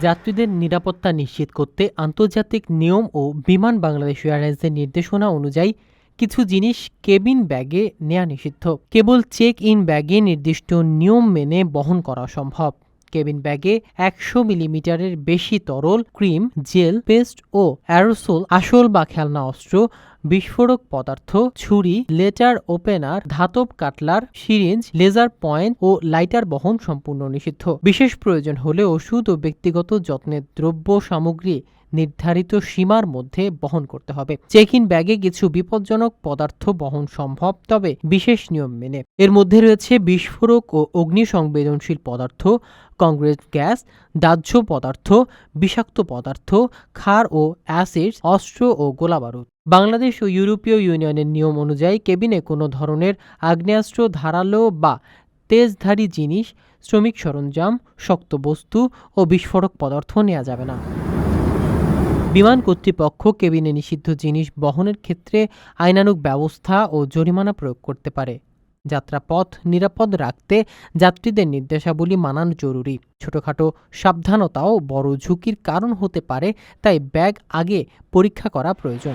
যাত্রীদের নিরাপত্তা নিশ্চিত করতে আন্তর্জাতিক নিয়ম ও বিমান বাংলাদেশ এয়ারলাইন্সের নির্দেশনা অনুযায়ী কিছু জিনিস কেবিন ব্যাগে নেওয়া নিষিদ্ধ। কেবল চেক ইন ব্যাগে নির্দিষ্ট নিয়ম মেনে বহন করা সম্ভব। কেবিন ব্যাগে একশো মিলিমিটারের বেশি তরল, ক্রিম, জেল, পেস্ট ও অ্যারোসোল, আসল বা খেলনা অস্ত্র বিস্ফোরক পদার্থ, ছুরি লেটার ওপেনার, ধাতব কাটলার, সিরিঞ্জ, লেজার পয়েন্ট ও লাইটার বহন সম্পূর্ণ নিষিদ্ধ। বিশেষ প্রয়োজন হলে ওষুধ ও ব্যক্তিগত যত্নের দ্রব্য সামগ্রী নির্ধারিত সীমার মধ্যে বহন করতে হবে। চেক ইন ব্যাগে কিছু বিপজ্জনক পদার্থ বহন সম্ভব, তবে বিশেষ নিয়ম মেনে। এর মধ্যে রয়েছে বিস্ফোরক ও অগ্নি সংবেদনশীল পদার্থ, কংক্রিট গ্যাস, দাহ্য পদার্থ, বিষাক্ত পদার্থ, ক্ষার ও অ্যাসিড অস্ত্র ও গোলাবারুদ। বাংলাদেশ ও ইউরোপীয় ইউনিয়নের নিয়ম অনুযায়ী কেবিনে কোনো ধরনের আগ্নেয়াস্ত্র, ধারালো বা তেজধারী জিনিস, শ্রমিক সরঞ্জাম, শক্ত বস্তু ও বিস্ফোরক পদার্থ নেওয়া যাবে না। বিমান কর্তৃপক্ষ কেবিনে নিষিদ্ধ জিনিস বহনের ক্ষেত্রে আইনানুগ ব্যবস্থা ও জরিমানা প্রয়োগ করতে পারে। যাত্রাপথ নিরাপদ রাখতে যাত্রীদের নির্দেশাবলী মানানো জরুরি। ছোটখাটো সাবধানতাও বড় ঝুঁকির কারণ হতে পারে, তাই ব্যাগ আগে পরীক্ষা করা প্রয়োজন।